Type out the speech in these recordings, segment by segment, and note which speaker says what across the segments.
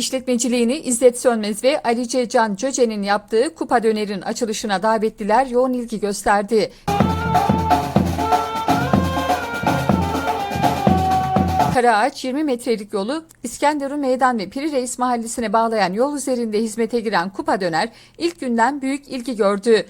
Speaker 1: İşletmeciliğini İzzet Sönmez ve Alice Can Cöce'nin yaptığı Kupa Döner'in açılışına davetliler yoğun ilgi gösterdi. Karaağaç 20 metrelik yolu İskenderun Meydan ve Piri Reis mahallesine bağlayan yol üzerinde hizmete giren Kupa Döner ilk günden büyük ilgi gördü.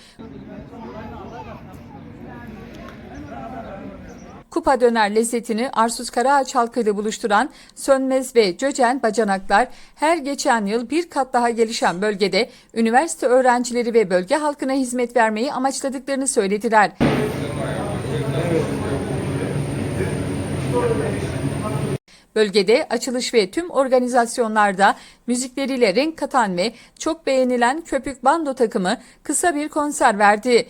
Speaker 1: Kupa döner lezzetini Arsuz Karaağaç halkıyla buluşturan Sönmez ve Cöcen bacanaklar her geçen yıl bir kat daha gelişen bölgede üniversite öğrencileri ve bölge halkına hizmet vermeyi amaçladıklarını söylediler. Bölgede açılış ve tüm organizasyonlarda müzikleriyle renk katan ve çok beğenilen Köpük Bando takımı kısa bir konser verdi.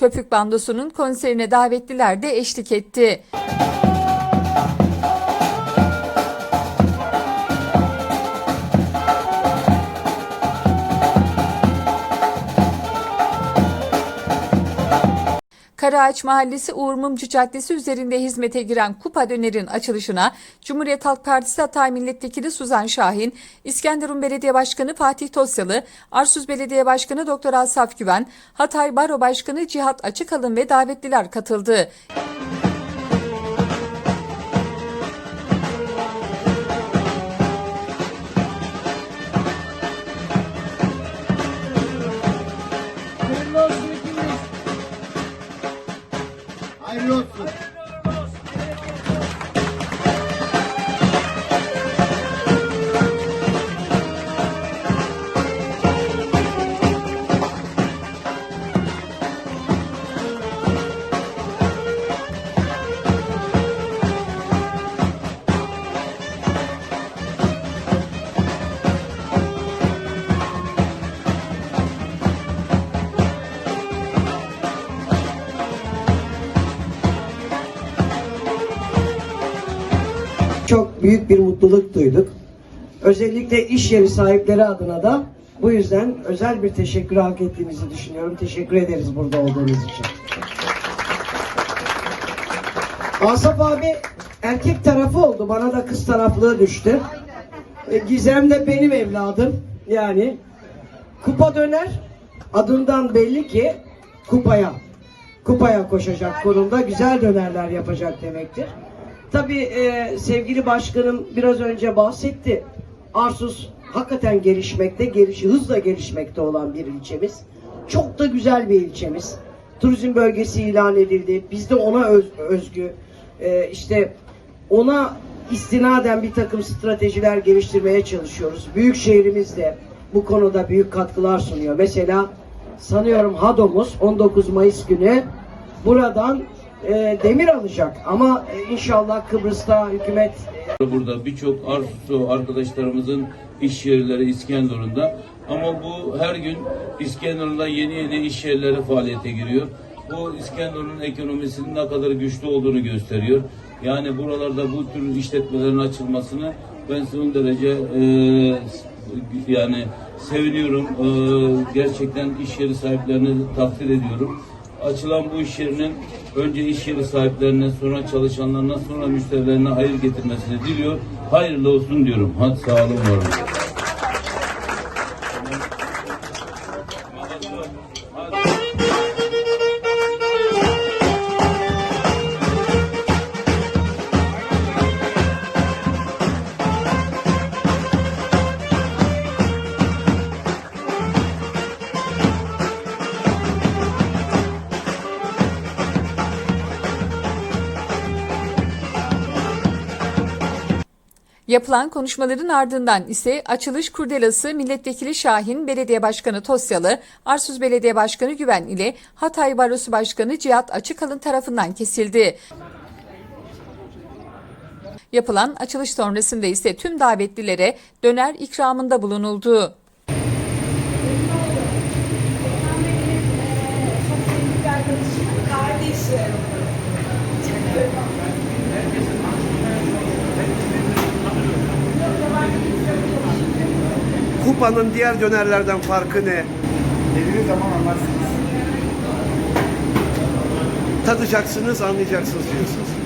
Speaker 1: Köpük Bandosu'nun konserine davetliler de eşlik etti. Karaağaç Mahallesi Uğur Mumcu Caddesi üzerinde hizmete giren Kupa Döner'in açılışına Cumhuriyet Halk Partisi Hatay Milletvekili Suzan Şahin, İskenderun Belediye Başkanı Fatih Tosyalı, Arsuz Belediye Başkanı Doktor Asaf Güven, Hatay Baro Başkanı Cihat Açıkalın ve davetliler katıldı.
Speaker 2: Çok büyük bir mutluluk duyduk. Özellikle iş yeri sahipleri adına da bu yüzden özel bir teşekkür hak ettiğimizi düşünüyorum. Teşekkür ederiz burada olduğunuz için. Asaf abi erkek tarafı oldu. Bana da kız taraflığı düştü. E, Gizem de benim evladım. Yani kupa döner adından belli ki kupaya kupaya koşacak konumda güzel dönerler yapacak demektir. Tabii e, sevgili başkanım biraz önce bahsetti. Arsuz hakikaten gelişmekte, gelişi hızla gelişmekte olan bir ilçemiz. Çok da güzel bir ilçemiz. Turizm bölgesi ilan edildi. Biz de ona öz- özgü e, işte ona istinaden bir takım stratejiler geliştirmeye çalışıyoruz. Büyük şehrimiz de bu konuda büyük katkılar sunuyor. Mesela sanıyorum HADO'muz 19 Mayıs günü buradan e, demir alacak. Ama e, inşallah Kıbrıs'ta hükümet
Speaker 3: Burada birçok Arsu arkadaşlarımızın iş yerleri İskenderun'da. Ama bu her gün İskenderun'da yeni yeni iş yerleri faaliyete giriyor. Bu İskenderun'un ekonomisinin ne kadar güçlü olduğunu gösteriyor. Yani buralarda bu tür işletmelerin açılmasını ben son derece e, yani seviniyorum. E, gerçekten iş yeri sahiplerini takdir ediyorum. Açılan bu iş yerinin önce iş yeri sahiplerine, sonra çalışanlarına, sonra müşterilerine hayır getirmesini diliyor. Hayırlı olsun diyorum. Hadi sağ olun, var olun.
Speaker 1: Yapılan konuşmaların ardından ise açılış kurdelası Milletvekili Şahin, Belediye Başkanı Tosyalı, Arsuz Belediye Başkanı Güven ile Hatay Barosu Başkanı Cihat Açıkalın tarafından kesildi. Yapılan açılış sonrasında ise tüm davetlilere döner ikramında bulunuldu.
Speaker 4: Kardeşim.
Speaker 5: Avrupa'nın diğer dönerlerden farkı ne?
Speaker 6: Dediğiniz zaman anlarsınız.
Speaker 4: Tadacaksınız, anlayacaksınız diyorsunuz.